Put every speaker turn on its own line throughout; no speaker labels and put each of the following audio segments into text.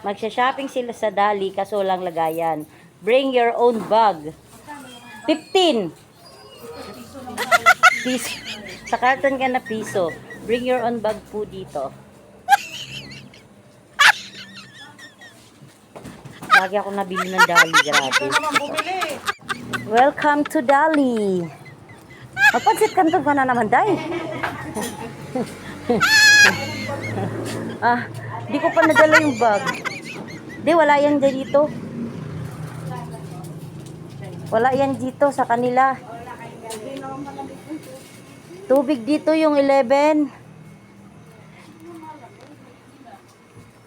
Magsha-shopping sila sa Dali kaso lang lagayan. Bring your own bag. 15. Piso. Sa carton ka na piso. Bring your own bag po dito. Lagi ako nabili ng Dali. Grabe. Welcome to Dali. Mapansit kanto ka na naman, Day. ah, di ko pa nadala yung bag. Di, wala yan dito. Wala yan dito sa kanila. Tubig dito yung 11.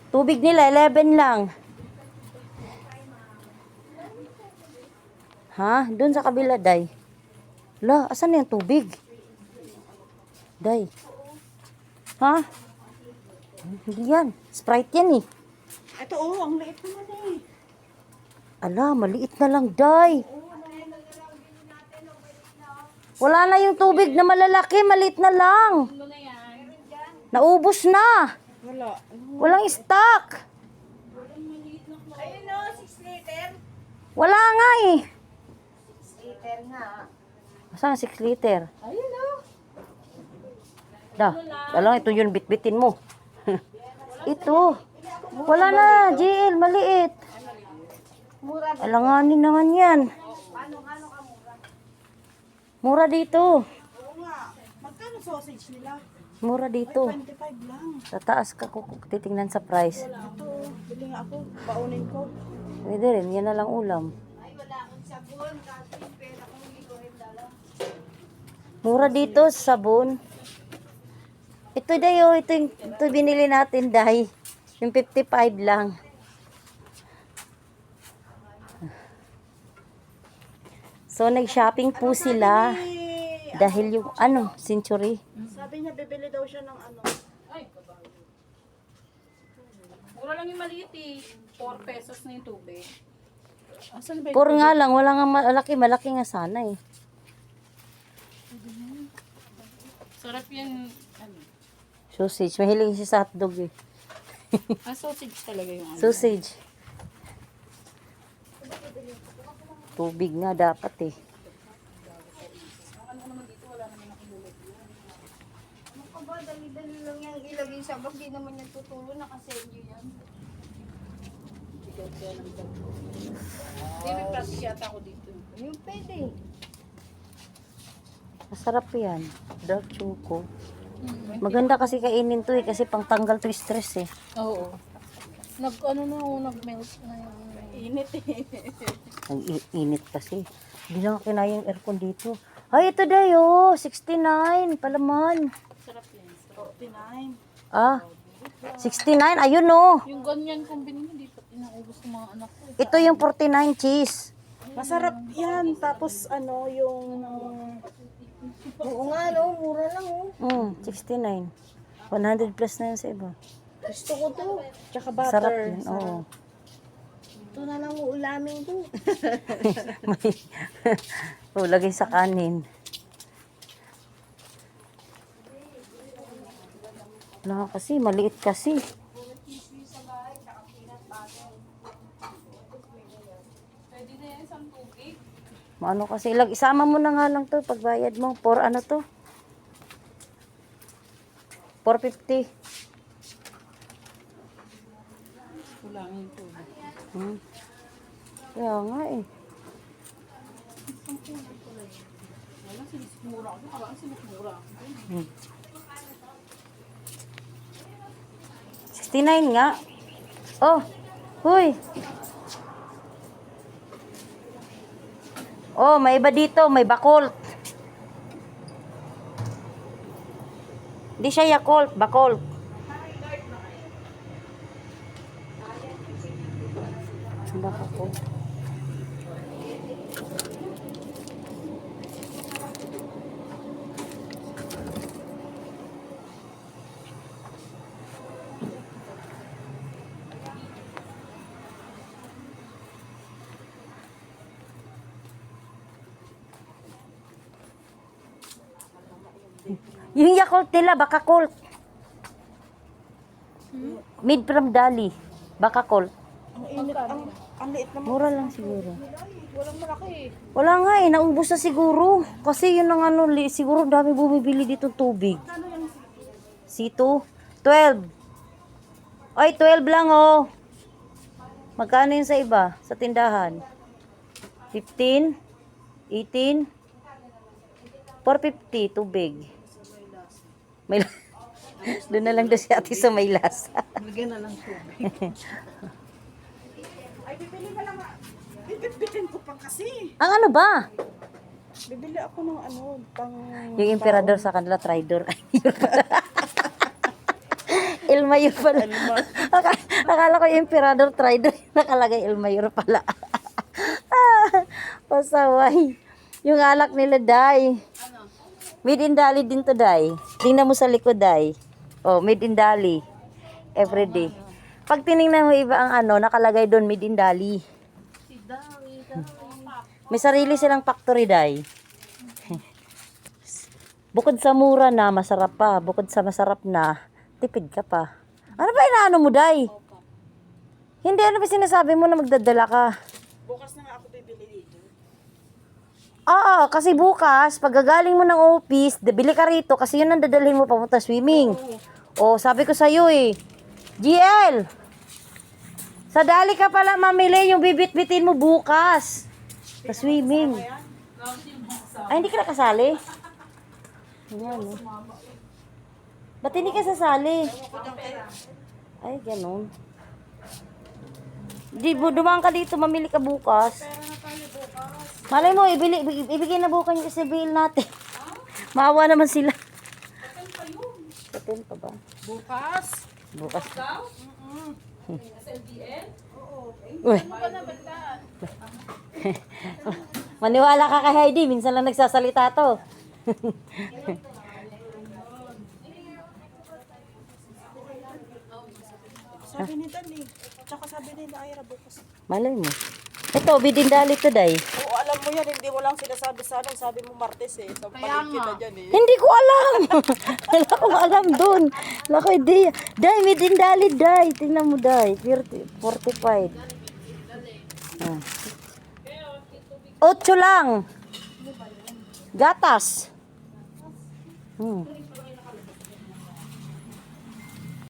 Tubig nila, 11 lang. Ha? Doon sa kabila, Day. La, asan yung tubig? Day. Ha? Hindi yan. Sprite yan eh.
Ito oh, ang liit naman eh.
Ala, maliit na lang, Day. Wala na yung tubig na malalaki, maliit na lang. Naubos na.
Wala.
Walang stock.
Ayun o, 6 liter.
Wala nga eh.
6 liter nga.
Saan 6 liter?
Ayun o.
Da, alam, ito yun, bitbitin mo. ito. Wala na, JL, maliit. Alanganin naman yan.
Paano, ano ka mura?
Mura dito.
Oo nga. Magkano sausage nila?
Mura dito.
25 lang.
Sa taas ka kung titingnan sa price.
Ito, bili nga ako. Baunin ko.
Pwede rin, yan na lang ulam.
Ay, wala akong sabon. Kasi pera ko hindi ko rin dala.
Mura dito sa sabon. Ito dayo, ito yung ito binili natin dahil yung 55 lang. So nag-shopping po sila
Eh,
dahil yung ano, century.
sabi niya, bibili daw siya ng ano.
Mura lang yung maliit eh. 4 pesos na yung tubig.
Asan ba
Pur nga lang, wala nga malaki, malaki nga sana eh.
Sarap yan. Ano?
Sausage, mahilig siya sa hotdog eh.
Ah, sausage talaga yung ano.
Sausage. Tubig nga dapat eh.
Ano ba? Dali-dali lang yan ilagay sa bag. Di naman yan tutulo. Nakasenyo yan.
Hindi, may plastic yata ako dito.
Yung pwede.
Masarap yan. Dark choco. Maganda kasi kainin to eh kasi pang tanggal to stress eh.
Oo. Nag, ano na ako, nag-melt na yung...
Init eh.
Ang init kasi. Hindi lang kinaya yung aircon dito. Ay, ito dayo. 69. Palaman.
Sarap yan.
49.
Ah. 69. Ayun oh.
Yung ganyan kung binili, hindi pa inaubos ng mga anak ko.
Ito yung 49 cheese.
Masarap yan. Tapos ano, yung... Oo nga, no? Mura lang, oh.
Mm, 69. 100 plus na yun sa iba.
Gusto ko to. Tsaka butter.
Sarap yun. Oo.
Ito na lang uulamin ko.
May oh, lagay sa kanin. Wala kasi, maliit kasi.
Pwede na yan isang tubig.
Ano kasi, ilag, isama mo na nga lang to, pagbayad mo. For ano to? 450.
Kulangin tubig.
Hmm. Kaya nga eh. Hmm. 69 nga. Oh, huy. Oh, may iba dito, may Bacolt. Hindi siya Yakult, Bacolt. Yung Yakult nila, baka Colt. Made from Dali. Baka call.
Ang init, ang, ang liit naman.
Mura lang siguro.
Walang malaki eh.
Wala nga eh, naubos na siguro. Kasi yun ang ano, li- siguro dami bumibili dito tubig. C2? 12. Ay, 12 lang oh. Magkano yun sa iba? Sa tindahan? 15? 18? 450, tubig. May la- Doon na lang daw si ate sa may lasa.
Lagyan na lang tubig. Ay, bibili na lang. ah. Bibitbitin ko pa kasi.
ang ano ba?
Bibili ako ng ano, pang...
Yung emperador sa kanila, tridor. Ay, yun pala. El Mayor pala. Aka- Akala ko yung emperador, tridor. Nakalagay El Mayor pala. Ah, Pasaway. Yung alak nila, Day. Made in Dali din to, Day. Tingnan mo sa likod, Day. Oh, made in Dali. Everyday. Pag tinignan mo iba ang ano, nakalagay doon, made in Dali. May sarili silang factory, Day. Bukod sa mura na, masarap pa. Bukod sa masarap na, tipid ka pa. Ano ba inaano mo, Day? Hindi, ano ba sinasabi mo na magdadala ka?
Bukas na nga ako bibili dito.
Oo, kasi bukas, pagagaling mo ng office, bili ka rito kasi yun ang dadalhin mo papunta swimming. O, sabi ko sa'yo eh, GL, sa dali ka pala mamili yung bibit-bitin mo bukas. Sa swimming. Ay, hindi ka nakasali? Ayan, oh. Ba't hindi ka sasali? Ay, ganun. Di, dumaan ka dito, mamili ka bukas. Malay mo, ibili, ibig- ibigay na bukan yung isabihin natin. Maawa naman sila. Satin pa ba?
Bukas?
Bukas.
SLDN?
Uy. Maniwala ka kay Heidi, minsan lang nagsasalita to.
Sabi ni Dani. Tsaka sabi ni Naira bukas.
Malay mo. Ito, bidindali to, day.
Oo, alam mo yan. Hindi mo lang sinasabi sa akin. Sabi mo Martes eh. So, palit kita dyan eh.
Hindi ko alam. Wala akong alam dun. Wala ko idea. Day, bidindali, day. Tingnan mo, day. 40, 45. Ah. Otso lang. Gatas. Hmm.